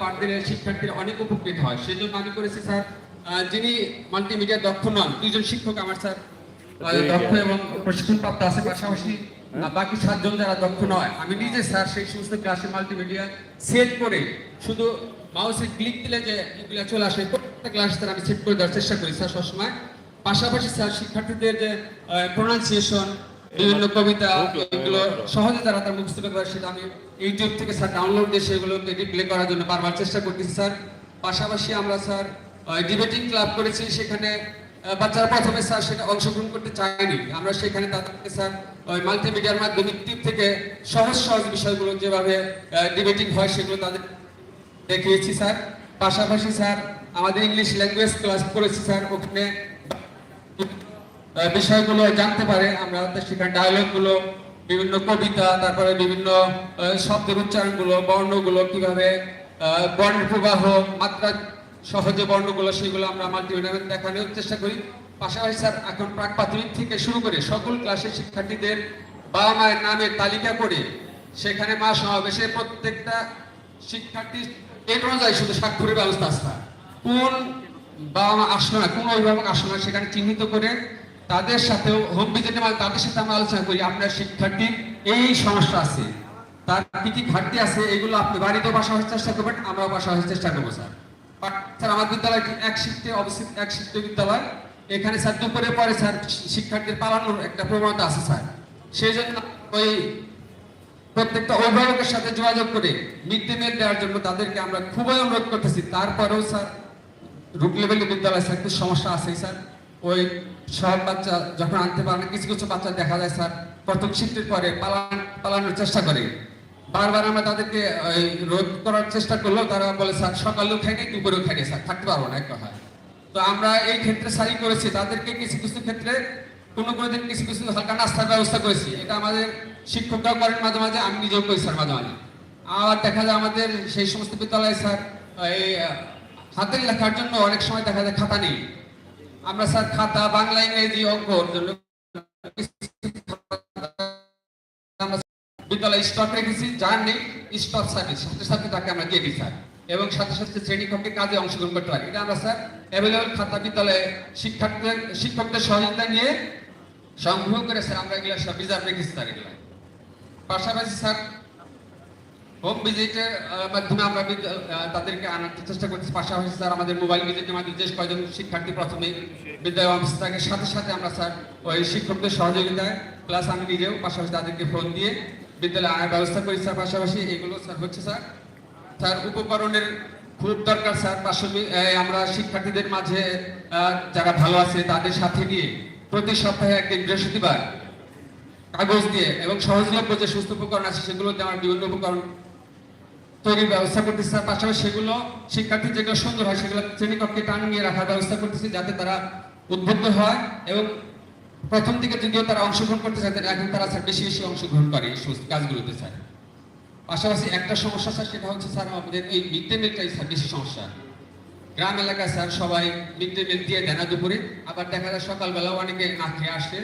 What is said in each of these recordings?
পাঠ দিলে শিক্ষার্থীরা অনেক উপকৃত হয়। সেই জন্য আমি করেছি স্যার যিনি মাল্টিমিডিয়া দক্ষ নন দুইজন শিক্ষক আমার স্যার দক্ষ এবং আছে পাশাপাশি বাকি সাতজন যারা দক্ষ নয় আমি নিজে স্যার সেই সমস্ত ক্লাসে মাল্টিমিডিয়া সেট করে শুধু মাউসে ক্লিক দিলে যে এগুলো চলে আসে প্রত্যেকটা ক্লাস স্যার আমি সেট করে দেওয়ার চেষ্টা করি স্যার সবসময়। পাশাপাশি স্যার শিক্ষার্থীদের যে প্রোনাউন্সিয়েশন বিভিন্ন কবিতা এগুলো সহজে তারা তার মুখস্থ সেটা আমি ইউটিউব থেকে স্যার ডাউনলোড দিয়ে সেগুলোকে রিপ্লে করার জন্য বারবার চেষ্টা করতেছি, স্যার। পাশাপাশি আমরা, স্যার ডিবেটিং ক্লাব করেছি, সেখানে বাচ্চারা প্রথমে, স্যার, সেটা অংশগ্রহণ করতে চায়নি। আমরা সেখানে তাদেরকে, স্যার, ওই মাল্টিমিডিয়ার মাধ্যমে ইউটিউব থেকে সহজ সহজ বিষয়গুলো যেভাবে ডিবেটিং হয়, সেগুলো তাদের দেখিয়েছি, স্যার। পাশাপাশি, স্যার, আমাদের ইংলিশ ল্যাঙ্গুয়েজ ক্লাস করেছি, স্যার, ওখানে বিষয়গুলো জানতে পারে, আমরা সেখানে ডায়লগগুলো বিভিন্ন কবিতা, তারপরে বিভিন্ন শব্দের উচ্চারণগুলো, বর্ণগুলো কীভাবে বর্ণের প্রবাহ, মাত্রা সহজে বর্ণগুলো, সেগুলো আমরা মাল্টিমিডিয়ামে দেখানোর চেষ্টা করি পাশাপাশি স্যার, এখন প্রাক প্রাথমিক থেকে শুরু করে সকল ক্লাসের শিক্ষার্থীদের বাবা মায়ের নামের তালিকা করে সেখানে মা সমাবেশে প্রত্যেকটা শিক্ষার্থী এর অনুযায়ী শুধু স্বাক্ষরের ব্যবস্থা। কোন বাবা মা আসলো না, কোন অভিভাবক আসলো না, সেখানে চিহ্নিত করে তাদের সাথেও হোম ভিজিটের মাধ্যমে তাদের সাথে আমরা আলোচনা করি, আপনার শিক্ষার্থীর এই সমস্যা আছে, তার কি কি ঘাটতি আছে, এগুলো আপনি বাড়িতেও বাসা হওয়ার চেষ্টা করবেন, আমরাও বাসা হওয়ার চেষ্টা করব, স্যার। স্যার, আমার বিদ্যালয়টি এক শিফটে অবস্থিত, এক শিফটে বিদ্যালয়? এখানে, স্যার, দুপুরে পরে, স্যার, শিক্ষার্থীর পালানোর একটা প্রবণতা আছে, স্যার। সেই জন্য ওই প্রত্যেকটা অভিভাবকের সাথে যোগাযোগ করে মিড ডে মিল দেওয়ার জন্য তাদেরকে আমরা খুবই অনুরোধ করতেছি। তারপরেও, স্যার রুট লেভেলের বিদ্যালয়, স্যার, একটু সমস্যা আছে স্যার। ওই সব বাচ্চা যখন আনতে পারে না, কিছু কিছু বাচ্চা দেখা যায় স্যার। প্রথম শিফটের পরে পালান পালানোর চেষ্টা করে। বারবার আমরা তাদেরকে রোধ করার চেষ্টা করলেও তারা বলে স্যার সকালেও খাইনি দুপুরেও খাইনি স্যার? থাকতে পারব না এক কথা তো আমরা এই ক্ষেত্রে সারি করেছি। তাদেরকে কিছু কিছু ক্ষেত্রে কোনো কোনো দিন কিছু কিছু হালকা নাস্তার ব্যবস্থা করেছি। এটা আমাদের শিক্ষকরাও করেন মাঝে মাঝে আমি নিজেও করি স্যার মাঝে মাঝে। আর দেখা যায় আমাদের সেই সমস্ত বিদ্যালয়ে স্যার এই হাতের লেখার জন্য অনেক সময় দেখা যায় খাতা নেই। আমরা স্যার খাতা, বাংলা, ইংরেজি অঙ্কর জন্য বিদ্যালয়ে স্টক রেখেছি যার নেই স্টক সার্ভিস সাথে সাথে তাকে আমরা দিয়ে দিই স্যার, এবং সাথে সাথে শ্রেণীকক্ষে কাজে অংশগ্রহণ করতে পারি। এটা আমরা স্যার অ্যাভেলেবল খাতা বিদ্যালয়ে শিক্ষার্থীদের, শিক্ষকদের সহযোগিতা নিয়ে সংগ্রহ করে স্যার আমরা এগুলো সব রিজার্ভ রেখেছি স্যার এগুলো। পাশাপাশি স্যার হোম ভিজিটের মাধ্যমে আমরা তাদেরকে আনার চেষ্টা করছি পাশাপাশি স্যার, আমাদের মোবাইল ভিজিটের মাধ্যমে বেশ কয়েকজন শিক্ষার্থী প্রথমে বিদ্যালয় অফিস থাকে, সাথে সাথে আমরা স্যার ওই শিক্ষকদের সহযোগিতায় প্লাস আমি নিজেও পাশাপাশি তাদেরকে ফোন দিয়ে বিদ্যালয়ে আনার ব্যবস্থা করি স্যার। পাশাপাশি এগুলো স্যার হচ্ছে স্যার স্যার উপকরণের খুব দরকার স্যার। পাশাপাশি আমরা শিক্ষার্থীদের মাঝে যারা ভালো আছে তাদের সাথে নিয়ে প্রতি সপ্তাহে একদিন বৃহস্পতিবার কাগজ দিয়ে এবং সহজলভ্য যে সুস্থ উপকরণ আছে সেগুলোতে আমার বিভিন্ন উপকরণ তৈরির ব্যবস্থা করতেছি। তার পাশাপাশি সেগুলো শিক্ষার্থী যেগুলো সুন্দর হয়, সেগুলো শ্রেণীকক্ষে টানিয়ে রাখার ব্যবস্থা করতেছি যাতে তারা উদ্বুদ্ধ হয় এবং প্রথম দিকে যদিও তারা অংশগ্রহণ করতে চাইতেন এখন তারা স্যার বেশি বেশি অংশগ্রহণ করে এই কাজগুলোতে স্যার। পাশাপাশি একটা সমস্যা স্যার, সেটা হচ্ছে স্যার আমাদের এই মিড ডে মিলটাই স্যার বেশি সমস্যা। গ্রাম এলাকায় স্যার সবাই মিড ডে মিল দিয়ে দেয় না দুপুরে, আবার দেখা যায় সকালবেলাও অনেকে না খেয়ে আসে।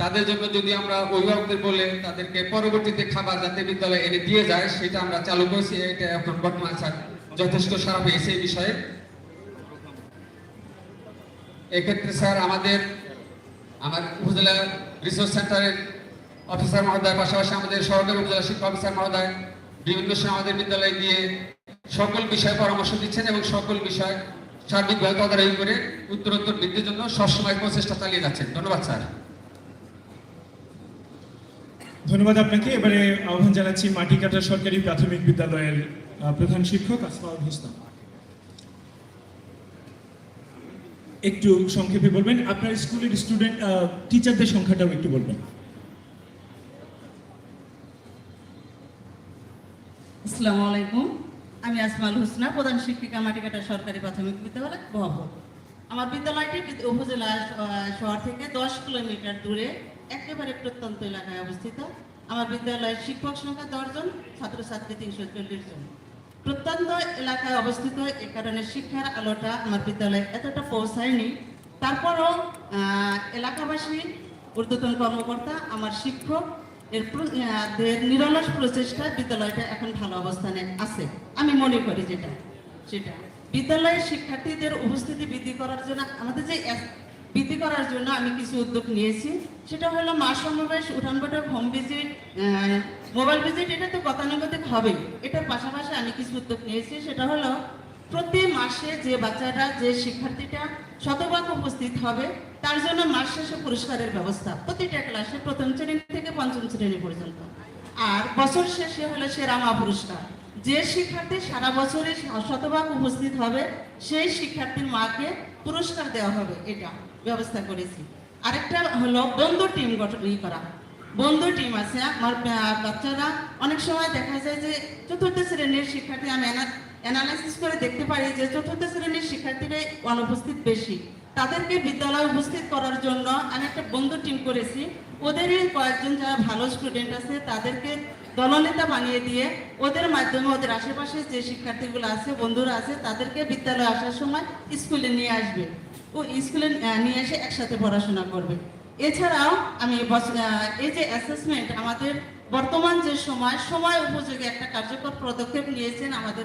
তাদের জন্য যদি আমরা অভিভাবকদের বলে তাদেরকে পরবর্তীতে খাবার যাতে বিদ্যালয়ে এনে দিয়ে যায়, সেটা আমরা চালু করেছি, এটা এখন বর্তমানে স্যার যথেষ্ট সারা পেয়েছে এই বিষয়ে। এক্ষেত্রে স্যার আমাদের, আমার উপজেলা রিসোর্স সেন্টারের অফিসার মহোদয়, পাশাপাশি আমাদের সহকারী উপজেলা শিক্ষা অফিসার মহোদয় বিভিন্ন সময় আমাদের বিদ্যালয়ে গিয়ে সকল বিষয়ে পরামর্শ দিচ্ছেন এবং সকল বিষয় সার্বিকভাবে তদারকি করে উত্তরোত্তর বৃদ্ধির জন্য সবসময় প্রচেষ্টা চালিয়ে যাচ্ছেন। ধন্যবাদ স্যার। ধন্যবাদ আপনাকে। এবারে আহ্বান জানাচ্ছি মাটিকাটা সরকারি প্রাথমিক বিদ্যালয়ের প্রধান শিক্ষক আসমাউল হোসনা। একটু সংক্ষেপে বলবেন, আপনার স্কুলের স্টুডেন্ট টিচারদের সংখ্যাটাও একটু বলবেন। আসসালামু আলাইকুম। আমি আসমাল হোসনা, প্রধান শিক্ষিকা মাটিকাটা সরকারি প্রাথমিক বিদ্যালয় বহব আমার বিদ্যালয়টি উপজেলা শহর থেকে দশ কিলোমিটার দূরে একেবারে প্রত্যন্ত এলাকায় অবস্থিত। আমার বিদ্যালয়ের শিক্ষক সংখ্যা দশজন, ছাত্রছাত্রী তিনশো চল্লিশ জন। প্রত্যন্ত এলাকায় অবস্থিত, এ কারণে শিক্ষার আলোটা আমার বিদ্যালয়ে এতটা পৌঁছায়নি। তারপরও এলাকাবাসী, ঊর্ধ্বতন কর্মকর্তা, আমার শিক্ষক, এর নিরলস প্রচেষ্টায় বিদ্যালয়টা এখন ভালো অবস্থানে আছে। আমি মনে করি যেটা, সেটা। বিদ্যালয়ের শিক্ষার্থীদের উপস্থিতি বৃদ্ধি করার জন্য আমাদের যে বৃদ্ধি করার জন্য আমি কিছু উদ্যোগ নিয়েছি। সেটা হলো মা সমাবেশ উঠান হোম ভিজিট মোবাইল ভিজিট এটা তো গতানুগতিক হবেই। এটার পাশাপাশি আমি কিছু উদ্যোগ নিয়েছি। সেটা হলো প্রতি মাসে যে বাচ্চারা যে শিক্ষার্থীটা শতভাগ উপস্থিত হবে, তার জন্য মাস শেষে পুরস্কারের ব্যবস্থা। প্রতিটা ক্লাসে প্রথম শ্রেণি থেকে পঞ্চম শ্রেণি পর্যন্ত। আর বছর শেষে হলো সেরা মা পুরস্কার। যে শিক্ষার্থী সারা বছরে শতভাগ উপস্থিত হবে, সেই শিক্ষার্থীর মাকে পুরস্কার দেওয়া হবে, এটা। ব্যবস্থা করেছি। আরেকটা হলো বন্ধু টিম গঠন করা। বন্ধু টিম আছে, আমার বাচ্চারা। অনেক সময় দেখা যায় যে চতুর্থ শ্রেণির শিক্ষার্থী, আমি অ্যানালাইসিস করে দেখতে পারি যে চতুর্থ শ্রেণির শিক্ষার্থীরাই অনুপস্থিত বেশি। তাদেরকে বিদ্যালয়ে উপস্থিত করার জন্য আমি একটা বন্ধু টিম করেছি। ওদেরই কয়েকজন যারা ভালো স্টুডেন্ট আছে, তাদেরকে দলনেতা বানিয়ে দিয়ে ওদের মাধ্যমে ওদের আশেপাশে যে শিক্ষার্থীগুলো আছে, বন্ধুরা আছে, তাদেরকে বিদ্যালয়ে আসার সময় স্কুলে নিয়ে আসবে। ও স্কুলে নিয়ে এসে একসাথে পড়াশোনা করবে। এছাড়াও আমি এই যে অ্যাসেসমেন্ট আমাদের বর্তমান যে সময় সময় উপযোগী একটা কার্যকর পদক্ষেপ নিয়েছেন আমাদের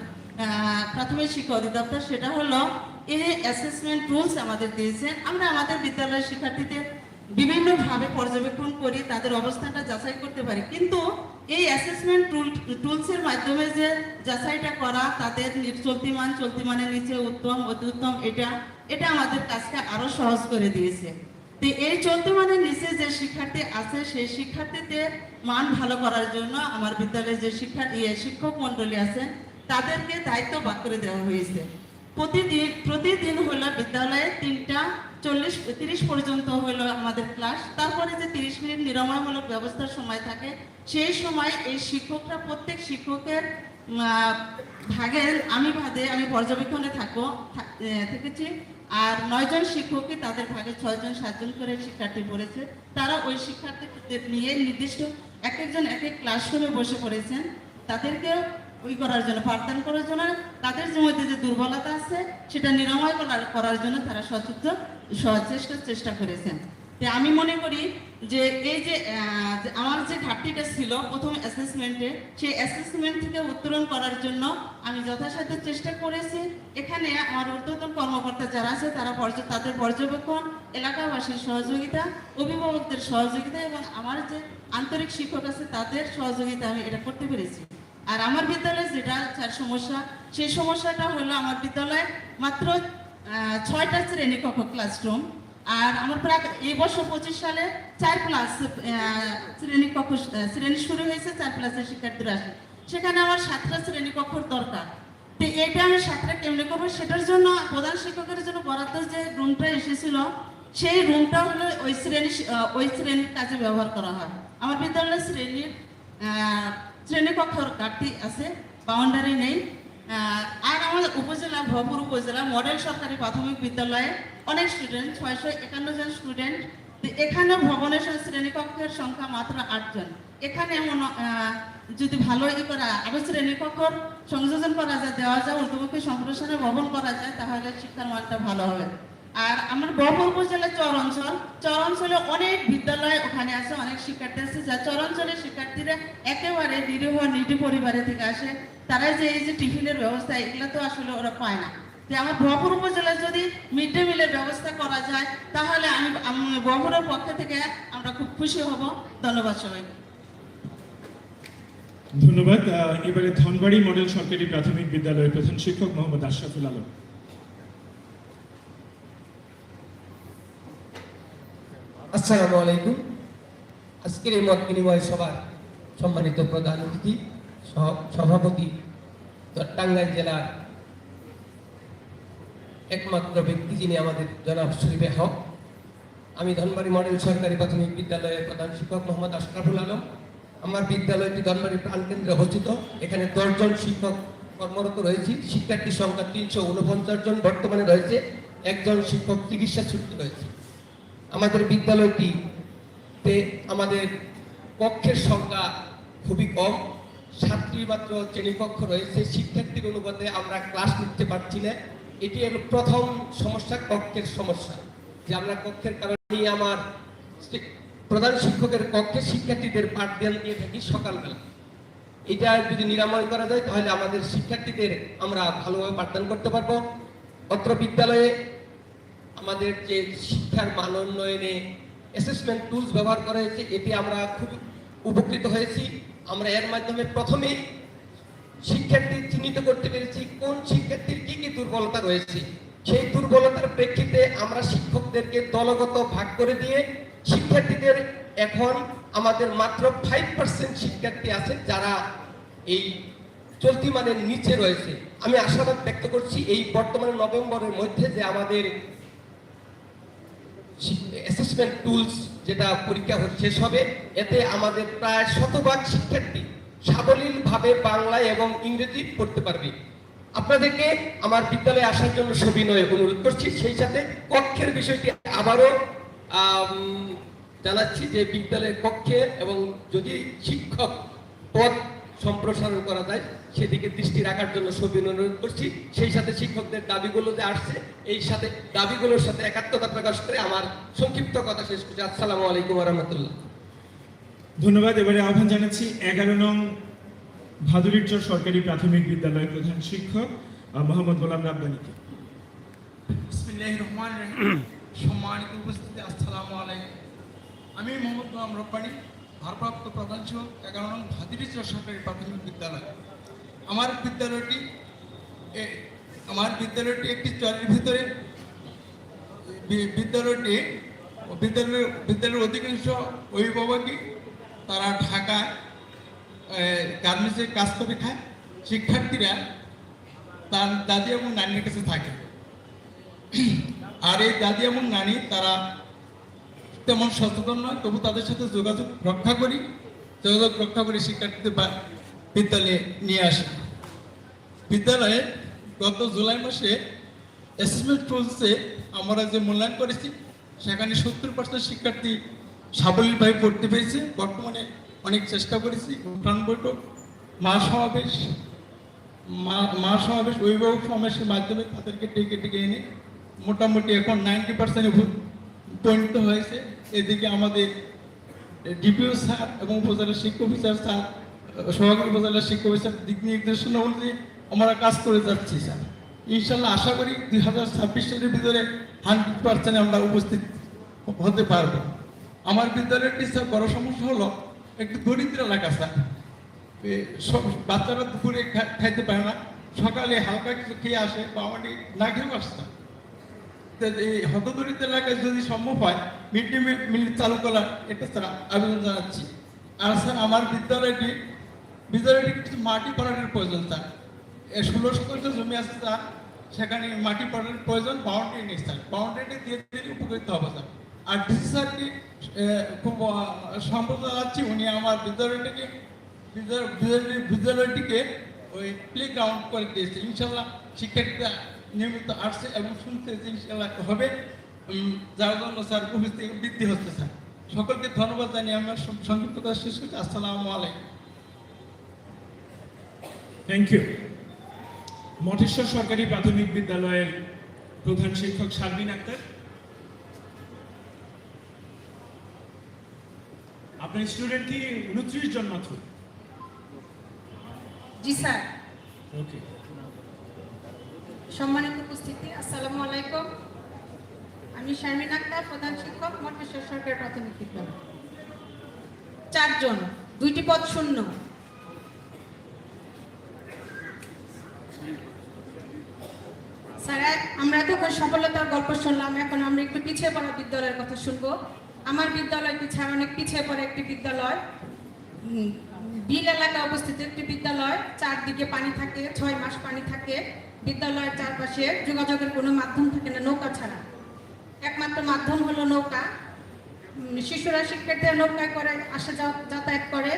প্রাথমিক শিক্ষা অধিদপ্তর, সেটা হলো এই অ্যাসেসমেন্ট টুলস আমাদের দিয়েছেন, আমরা আমাদের বিদ্যালয়ের শিক্ষার্থীদের বিভিন্নভাবে পর্যবেক্ষণ করি, তাদের অবস্থানটা যাচাই করতে পারি। কিন্তু এই অ্যাসেসমেন্ট টুল টুলসের মাধ্যমে যে যাচাইটা করা, তাদের নি- চলতিমান চলতিমানের নিচে উত্তম, অতি উত্তম, এটা এটা আমাদের কাজকে আরও সহজ করে দিয়েছে। তো এই চলতি মানের নিচে যে শিক্ষার্থী আছে, সেই শিক্ষার্থীদের মান ভালো করার জন্য আমার বিদ্যালয়ে যে শিক্ষা ইয়ে শিক্ষক মন্ডলী আছে, তাদেরকে দায়িত্ব ভাগ করে দেওয়া হয়েছে। প্রতিদিন প্রতিদিন হলো বিদ্যালয়ে তিনটা চল্লিশ তিরিশ পর্যন্ত হলো আমাদের ক্লাস। তারপরে যে তিরিশ মিনিট নিরাময়মূলক ব্যবস্থার সময় থাকে, সেই সময় এই শিক্ষকরা প্রত্যেক শিক্ষকের ভাগের আমি ভাগে আমি পর্যবেক্ষণে থাকব থা- থেকেছি। আর নয়জন শিক্ষককে তাদের ভাগে ছয়জন, সাতজন করে শিক্ষার্থী পড়েছে। তারা ওই শিক্ষার্থীদের নিয়ে নির্দিষ্ট এক একজন এক এক ক্লাসরুমে বসে পড়েছেন। তাদেরকে ওই করার জন্য, পাঠদান করার জন্য, তাদের মধ্যে যে দুর্বলতা আছে, সেটা নিরাময় করার করার জন্য তারা সচেতন সচেষ্ট চেষ্টা করেছেন। তো আমি মনে করি যে এই যে আমার যে ঘাটতিটা ছিল প্রথম অ্যাসেসমেন্টে সেই অ্যাসেসমেন্ট থেকে উত্তরণ করার জন্য আমি যথাসাধ্য চেষ্টা করেছি। এখানে আমার ঊর্ধ্বতন কর্মকর্তা যারা আছে, তারা তাদের পর্যবেক্ষণ, এলাকাবাসীর সহযোগিতা, অভিভাবকদের সহযোগিতা এবং আমার যে আন্তরিক শিক্ষক আছে, তাদের সহযোগিতা আমি এটা করতে পেরেছি। আর আমার বিদ্যালয়ে যেটা যার সমস্যা, সেই সমস্যাটা হলো আমার বিদ্যালয়ে মাত্র ছয়টা শ্রেণি কক্ষ ক্লাসরুম আর আমার প্রায় এই বছর পঁচিশ সালে চার প্লাস শ্রেণি কক্ষ শ্রেণি শুরু হয়েছে চার প্লাসের শিক্ষার্থীরা আসে। সেখানে আমার সাতটা শ্রেণি কক্ষর দরকার। তো এটা আমি সাতটা কেমনে করব সেটার জন্য প্রধান শিক্ষকের জন্য বরাদ্দ যে রুমটা এসেছিল সেই রুমটা হলো ওই শ্রেণি ওই শ্রেণির কাজে ব্যবহার করা হয়। আমার বিদ্যালয়ের শ্রেণির আহ, শ্রেণীকক্ষর ঘাটতি আছে বাউন্ডারি নেই। আর আমাদের উপজেলা ভরপুর উপজেলা মডেল সরকারি প্রাথমিক বিদ্যালয়ে অনেক স্টুডেন্ট ছয়শো একান্ন জন স্টুডেন্ট এখানে ভবনের শ্রেণীকক্ষের সংখ্যা মাত্র আটজন এখানে এমন যদি ভালো ই করা, আরও শ্রেণীকক্ষর সংযোজন করা যায়, দেওয়া যায় উর্দুমুখী সম্প্রসারণে ভবন করা যায়, তাহলে শিক্ষার মানটা ভালো হবে। আর আমার বহরমপুর উপজেলা চর অঞ্চল চর অঞ্চলে অনেক বিদ্যালয় ওখানে আছে, অনেক শিক্ষার্থী আছে, যা চর অঞ্চলের শিক্ষার্থীরা একেবারে নিরীহ নিটি পরিবারে থেকে আসে। তারা যে, এই যে টিফিনের ব্যবস্থা, এগুলো তো আসলে ওরা পায় না। আমার বহরমপুর উপজেলায় যদি মিড ডে মিলের ব্যবস্থা করা যায় তাহলে আমি আমি পক্ষ থেকে আমরা খুব খুশি হব। ধন্যবাদ সবাইকে ধন্যবাদ। এবারে ধনবাড়ি মডেল সরকারি প্রাথমিক বিদ্যালয়ের প্রধান শিক্ষক মোহাম্মদ আশরাফুল আলম। আসসালামু আলাইকুম। আজকের এই মত বিনিময় সভার সম্মানিত প্রধান অতিথি সভাপতি টাঙ্গাইল জেলার একমাত্র ব্যক্তি যিনি আমাদের জনাব শরীফে হক। আমি ধনবাড়ি মডেল সরকারি প্রাথমিক বিদ্যালয়ের প্রধান শিক্ষক মোহাম্মদ আশরাফুল আলম। আমার বিদ্যালয়টি ধনবাড়ি প্রাণকেন্দ্রে অবস্থিত। এখানে দশজন শিক্ষক কর্মরত রয়েছে। শিক্ষার্থীর সংখ্যা তিনশো উনপঞ্চাশ জন বর্তমানে রয়েছে। একজন শিক্ষক চিকিৎসা ছুটি রয়েছে। আমাদের বিদ্যালয়টিতে আমাদের কক্ষের সংখ্যা খুবই কম। সাতটি মাত্র শ্রেণীকক্ষ রয়েছে। শিক্ষার্থীর অনুপাতে আমরা ক্লাস নিতে পারছি না। এটি হলো প্রথম সমস্যা কক্ষের সমস্যা, যে আমরা কক্ষের কারণে আমার প্রধান শিক্ষকের কক্ষে শিক্ষার্থীদের পাঠদান দিয়ে থাকি সকালবেলা। এটা যদি নিরাময় করা যায়, তাহলে আমাদের শিক্ষার্থীদের আমরা ভালোভাবে পাঠদান করতে পারব। অত্র বিদ্যালয়ে আমাদের যে শিক্ষার মান উন্নয়নে অ্যাসেসমেন্ট টুলস ব্যবহার করা হয়েছে এটি আমরা খুব উপকৃত হয়েছি। আমরা এর মাধ্যমে প্রথমেই শিক্ষার্থী চিহ্নিত করতে পেরেছি কোন কি দুর্বলতা রয়েছে। সেই দুর্বলতার প্রেক্ষিতে আমরা শিক্ষকদেরকে দলগত ভাগ করে দিয়ে শিক্ষার্থীদের এখন আমাদের মাত্র ফাইভ পার্সেন্ট শিক্ষার্থী আছে যারা এই চলতি মানের নিচে রয়েছে। আমি আশাবাদ ব্যক্ত করছি এই বর্তমানে নভেম্বরের মধ্যে যে আমাদের অ্যাসেসমেন্ট টুলস যেটা পরীক্ষা শেষ হবে, এতে আমাদের প্রায় শতভাগ শিক্ষার্থী সাবলীলভাবে বাংলা এবং ইংরেজি পড়তে পারবে। আপনাদেরকে আমার বিদ্যালয়ে আসার জন্য সবিনয় অনুরোধ করছি। সেই সাথে কক্ষের বিষয়টি আবারও জানাচ্ছি যে বিদ্যালয়ের কক্ষে এবং যদি শিক্ষক পদ সম্প্রসারণ করা যায়, সেদিকে দৃষ্টি রাখার জন্য সবিনয় অনুরোধ করছি। সেই সাথে শিক্ষকদের দাবিগুলো যে আসছে, এই সাথে দাবিগুলোর সাথে একাত্মতা প্রকাশ করে আমার সংক্ষিপ্ত কথা শেষ করছি। আসসালামু আলাইকুম রহমতুল্লাহ। ধন্যবাদ। এবারে আহ্বান জানাচ্ছি এগারো নং ভাদুরীরচর সরকারি প্রাথমিক বিদ্যালয়ের প্রধান শিক্ষক মোহাম্মদ গোলাম রাব্বানিকে। সম্মানিত উপস্থিতি, আসসালামু আলাইকুম। আমি মোহাম্মদ গোলাম রব্বানি, ভারপ্রাপ্ত প্রধান শিক্ষক, এগারো নং ভাদিরিচর সরকারি প্রাথমিক বিদ্যালয়। আমার বিদ্যালয়টি আমার বিদ্যালয়টি একটি চরের ভিতরে। বিদ্যালয়টি বিদ্যালয়ের বিদ্যালয়ের অধিকাংশ অভিভাবকই তারা ঢাকায় গার্মেন্টসে কাজ করে খায়, শিক্ষার্থীরা তার, দাদি এবং নানির কাছে থাকে। আর এই দাদি এবং নানি তারা তেমন সচেতন নয়, তবু তাদের সাথে যোগাযোগ রক্ষা করি, যোগাযোগ রক্ষা করে শিক্ষার্থীদের বা- বিদ্যালয়ে নিয়ে আসি। বিদ্যালয়ে গত জুলাই মাসে অ্যাসেসমেন্ট টুলসে আমরা যে মূল্যায়ন করেছি, সেখানে সত্তর পার্সেন্ট শিক্ষার্থী সাবলীলভাবে পড়তে পেরেছে বর্তমানে অনেক চেষ্টা করেছি, উঠান বৈঠক মা সমাবেশ মা সমাবেশ, অভিভাবক সমাবেশের মাধ্যমে তাদেরকে ডেকে ডেকে এনে মোটামুটি এখন নাইনটি পার্সেন্ট পরিণত হয়েছে। এদিকে আমাদের ডিপিও স্যার এবং উপজেলা শিক্ষা অফিসার স্যার, সহকারী উপজেলা শিক্ষা অফিসার দিক নির্দেশনা অনুযায়ী আমরা কাজ করে যাচ্ছি, স্যার। ইনশাল্লাহ আশা করি দুই হাজার ছাব্বিশ সালের ভিতরে হান্ড্রেড পার্সেন্ট আমরা উপস্থিত হতে পারব। আমার বিদ্যালয়টি স্যার বড় সমস্যা হলো একটু দরিদ্র এলাকা স্যার সব বাচ্চারা দুপুরে খাইতে পারে না। সকালে হালকা কিছু খেয়ে আসে বা না খেয়েও আসতে এই হতদরিদ্র এলাকায় যদি সম্ভব হয় মিড ডে মিল চালু করার এটা স্যার আবেদন জানাচ্ছি। আর স্যার, আমার বিদ্যালয়টি বিদ্যালয়টি কিছু মাটি পড়ানোর প্রয়োজন, স্যার। ষোলো শতাংশ জমি আছে, স্যার। সেখানে মাটি পড়ানোর প্রয়োজন বাউন্ডারি নেই, স্যার। বাউন্ডারিটি দিয়ে দিলে উপকৃত হবে, স্যার। আর ডিসি খুব আহ, সম্পদ জানাচ্ছি উনি আমার বিদ্যালয়টিকে বিদ্যালয়- বিদ্যালয়- বিদ্যালয়টিকে ওই প্লে গ্রাউন্ড করে দিয়েছে। ইনশাল্লাহ শিক্ষার্থীরা নিয়মিত আসছে এবং শুনতে ইনশাল্লাহ হবে। যার জন্য স্যার উপস্থিতি বৃদ্ধি হচ্ছে স্যার। সকলকে ধন্যবাদ জানিয়ে আমার সং- সংক্ষিপ্ত কথা শেষ করছি। আসসালামু আলাইকুম। থ্যাংক ইউ মঠেশ্বর সরকারি প্রাথমিক বিদ্যালয়ের প্রধান শিক্ষক শারমিন আক্তার। আপনার স্টুডেন্ট কি উনত্রিশ জন মাত্র? জি স্যার। ওকে সম্মানিত উপস্থিতি আসসালামু আলাইকুম। আমি শারমিন আক্তার প্রধান শিক্ষক মঠেশ্বর সরকারি প্রাথমিক বিদ্যালয়। চারজন দুইটি পদ শূন্য। স্যার আমরা এতক্ষণ সফলতার গল্প শুনলাম এখন আমরা একটু পিছিয়ে পড়া বিদ্যালয়ের কথা শুনব। আমার বিদ্যালয়টি ছাড়া অনেক পিছিয়ে পড়ে একটি বিদ্যালয়। বিল এলাকায় অবস্থিত একটি বিদ্যালয়। চারদিকে পানি থাকে, ছয় মাস পানি থাকে। বিদ্যালয়ের চারপাশে যোগাযোগের কোনো মাধ্যম থাকে না, নৌকা ছাড়া। একমাত্র মাধ্যম হলো নৌকা। শিশুরা শিক্ষার্থীরা নৌকায় করে, আসা যাতায়াত করে।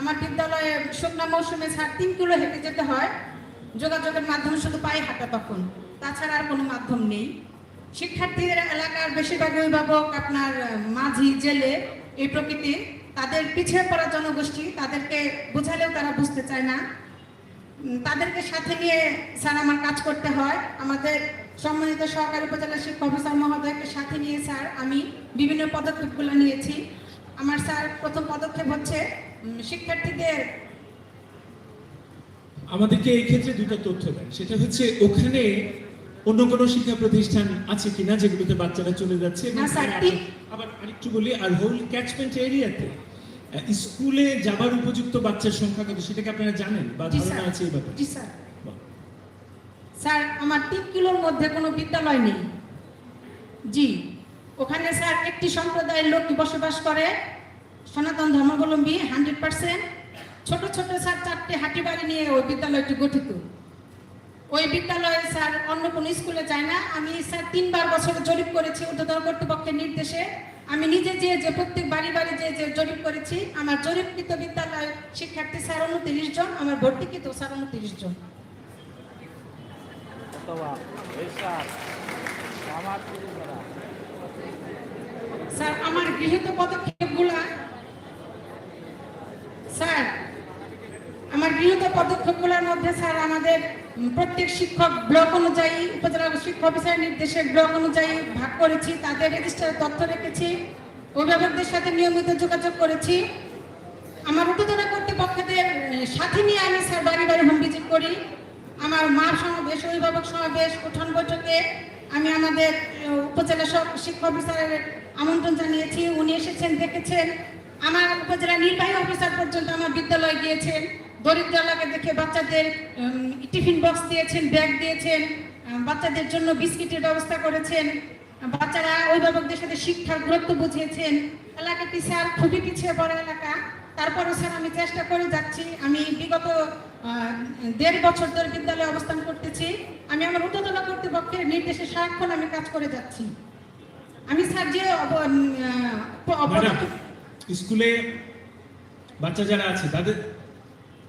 আমার বিদ্যালয়ে শুকনা মৌসুমে ছাড় তিন কিলো হেঁটে যেতে হয়। যোগাযোগের মাধ্যম শুধু পায়ে হাঁটা তখন। তাছাড়া আর কোনো মাধ্যম নেই। শিক্ষার্থীদের এলাকার বেশিরভাগ অভিভাবক আপনার মাঝি, জেলে এই প্রকৃতি। তাদের পিছিয়ে পড়া জনগোষ্ঠী, তাদেরকে বোঝালেও তারা বুঝতে চায় না। তাদেরকে সাথে নিয়ে, স্যার, আমার কাজ করতে হয়। আমাদের সম্মানিত সহকারী উপজেলা শিক্ষা অফিসার মহোদয়কে সাথে নিয়ে, স্যার, আমি বিভিন্ন পদক্ষেপগুলো নিয়েছি। আমার স্যার, প্রথম পদক্ষেপ হচ্ছে শিক্ষার্থীদের আমাদেরকে এই ক্ষেত্রে দুটো তথ্য দেন। সেটা হচ্ছে, ওখানে অন্য কোনো শিক্ষা প্রতিষ্ঠান আছে কিনা যেগুলোতে বাচ্চারা চলে যাচ্ছে না, স্যার, ঠিক- আবার আরেকটু বলি আর হোল ক্যাচমেন্ট এরিয়াতে স্কুলে যাবার উপযুক্ত বাচ্চার সংখ্যা কত? সেটাকে আপনারা জানেন বা ধারণা আছে এই ব্যাপারে? জি স্যার। স্যার আমার তিন কিলোর মধ্যে কোনো বিদ্যালয় নেই। জি ওখানে স্যার একটি সম্প্রদায়ের লোক বসবাস করে। সনাতন ধর্মাবলম্বী হান্ড্রেড পার্সেন্ট ছোট ছোট স্যার চারটে হাঁটি বাড়ি নিয়ে ওই বিদ্যালয়টি গঠিত। ওই বিদ্যালয়ে স্যার অন্য কোনো স্কুলে যায় না। আমি স্যার তিনবার বছর জরিপ করেছি ঊর্ধ্বতন কর্তৃপক্ষের নির্দেশে। আমি নিজে যে যে প্রত্যেক বাড়ি বাড়ি যে যে জরিপ করেছি, আমার জরিপকৃত বিদ্যালয়ের শিক্ষার্থী স্যার উনত্রিশ জন, আমার ভর্তিকৃত স্যার উনত্রিশ জন। স্যার, আমার গৃহীত পদক্ষেপগুলা স্যার, আমার গৃহীত পদক্ষেপগুলোর মধ্যে স্যার আমাদের প্রত্যেক শিক্ষক ব্লক অনুযায়ী, উপজেলা শিক্ষা অফিসারের নির্দেশে ব্লক অনুযায়ী ভাগ করেছি, তাদের রেজিস্টারে তথ্য রেখেছি, অভিভাবকদের সাথে নিয়মিত যোগাযোগ করেছি। আমার উপজেলা কর্তৃপক্ষদের সাথে নিয়ে আমি স্যার বাড়ি বাড়ি হোম ভিজিট করি। আমার মা সমাবেশ, অভিভাবক সমাবেশ, উঠান বৈঠকে আমি আমাদের উপজেলা সব শিক্ষা অফিসারের আমন্ত্রণ জানিয়েছি। উনি এসেছেন, দেখেছেন। আমার উপজেলা নির্বাহী অফিসার পর্যন্ত আমার বিদ্যালয়ে গিয়েছেন। দরিদ্র এলাকা দেখে বাচ্চাদের টিফিন বক্স দিয়েছেন ব্যাগ দিয়েছেন বাচ্চাদের জন্য বিস্কিটের ব্যবস্থা করেছেন বাচ্চারা অভিভাবকদের সাথে শিক্ষার গুরুত্ব বুঝিয়েছেন। এলাকাটি স্যার খুবই পিছিয়ে পড়া এলাকা? তারপরে স্যার আমি চেষ্টা করে যাচ্ছি। আমি বিগত দেড় বছর ধরে বিদ্যালয়ে অবস্থান করতেছি। আমি আমার ঊর্ধ্বতন কর্তৃপক্ষের নির্দেশে সারাক্ষণ আমি কাজ করে যাচ্ছি। আমি স্যার যে স্কুলে বাচ্চা যারা আছে তাদের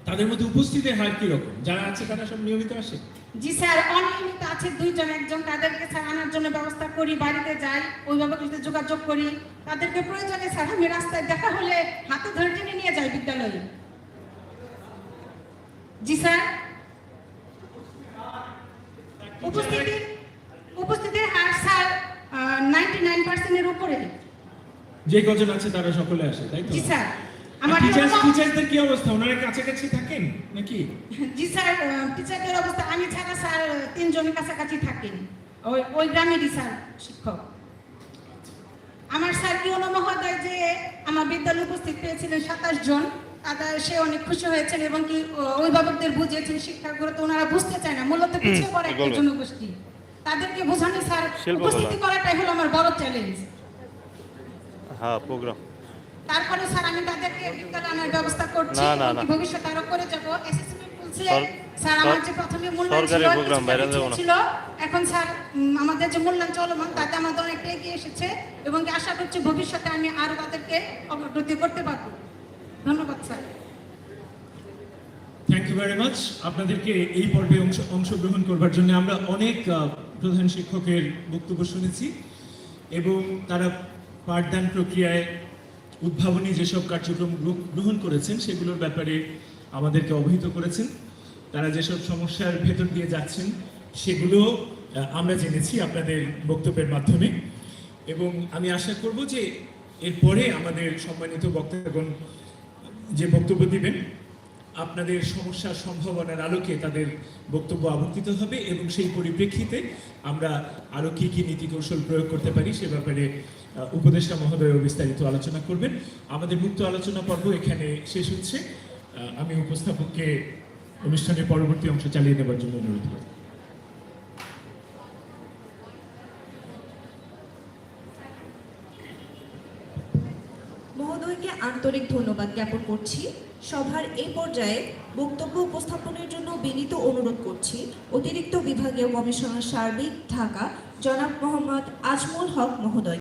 তাদের মধ্যে উপস্থিতের হার কি রকম যারা আছে তারা সব নিয়মিত আসে? জি স্যার অনিয়মিত আছে দুইজন একজন তাদেরকে স্যার আনার জন্য ব্যবস্থা করি বাড়িতে যাই অভিভাবকের সাথে যোগাযোগ করি। তাদেরকে প্রয়োজনে স্যার আমি রাস্তায় দেখা হলে হাতে ধরে টেনে নিয়ে যাই বিদ্যালয়ে। জি স্যার? উপস্থিতি উপস্থিতির হার স্যার নাইনটি নাইন পার্সেন্টের উপরে। যে কজন আছে তারা সকলে আসে তাই তো? জি স্যার। আমার টিচার্স টিচারদের কি অবস্থা? ওনারা কাছাকাছি থাকেন নাকি? জি স্যার টিচারদের অবস্থা আমি ছাড়া স্যার তিনজনের কাছাকাছি থাকেন। ওই ওই গ্রামেরই স্যার শিক্ষক। আমার স্যার কি মহোদয় যে আমার বিদ্যালয়ে উপস্থিত পেয়েছিলেন সাতাশ জন তাদের সে অনেক খুশি হয়েছেন এবং কি অভিভাবকদের বুঝিয়েছেন শিক্ষাগুলো তো ওনারা বুঝতে চায় না মূলত পিছিয়ে পড়ে একটা জনগোষ্ঠী তাদেরকে বোঝানো স্যার। উপস্থিতি করাটাই হলো আমার বড় চ্যালেঞ্জ হ্যাঁ প্রোগ্রাম তারপরে স্যার আমি তাদেরকে বিদ্যালয়ে আনার ব্যবস্থা করছি না, না, না। ভবিষ্যতে আরও করে যাব বলছে স্যার আমার যে প্রথমে মূল্যায়ন ছিল program, বাইরে। ছিল এখন স্যার আমাদের যে মূল্যায়ন চলমান তাতে আমাদের অনেকটা এগিয়ে এসেছে এবং আশা করছি ভবিষ্যতে আমি আরও তাদেরকে অগ্রগতি করতে পারব ধন্যবাদ sir thank you very much আপনাদেরকে এই পর্বে অংশ অংশগ্রহণ করবার জন্য আমরা অনেক প্রধান শিক্ষকের বক্তব্য শুনেছি এবং তারা পাঠদান প্রক্রিয়ায় উদ্ভাবনী যেসব কার্যক্রম গ্রহ- গ্রহণ করেছেন, সেগুলোর ব্যাপারে আমাদেরকে অবহিত করেছেন। তারা যেসব সমস্যার ভেতর দিয়ে যাচ্ছেন, সেগুলো আমরা জেনেছি আপনাদের বক্তব্যের মাধ্যমে। এবং আমি আশা করব যে এরপরে আমাদের সম্মানিত বক্তাগণ যে বক্তব্য দিবেন আপনাদের সমস্যার সম্ভাবনার আলোকে তাদের বক্তব্য আবর্তিত হবে এবং সেই পরিপ্রেক্ষিতে আমরা আরও কী কী নীতি কৌশল প্রয়োগ করতে পারি সে ব্যাপারে উপদেষ্টা মহোদয় বিস্তারিত আলোচনা করবেন। আমাদের মুক্ত আলোচনা পর্ব এখানে শেষ হচ্ছে। আমি উপস্থাপককে অনুষ্ঠানের পরবর্তী অংশ চালিয়ে নেবার জন্য অনুরোধ করব মহোদয়কে আন্তরিক ধন্যবাদ জ্ঞাপন করছি। সভার এই পর্যায়ে বক্তব্য উপস্থাপনের জন্য বিনীত অনুরোধ করছি। অতিরিক্ত বিভাগীয় কমিশনার সার্বিক ঢাকা, জনাব মোহাম্মদ আজমুল হক মহোদয়।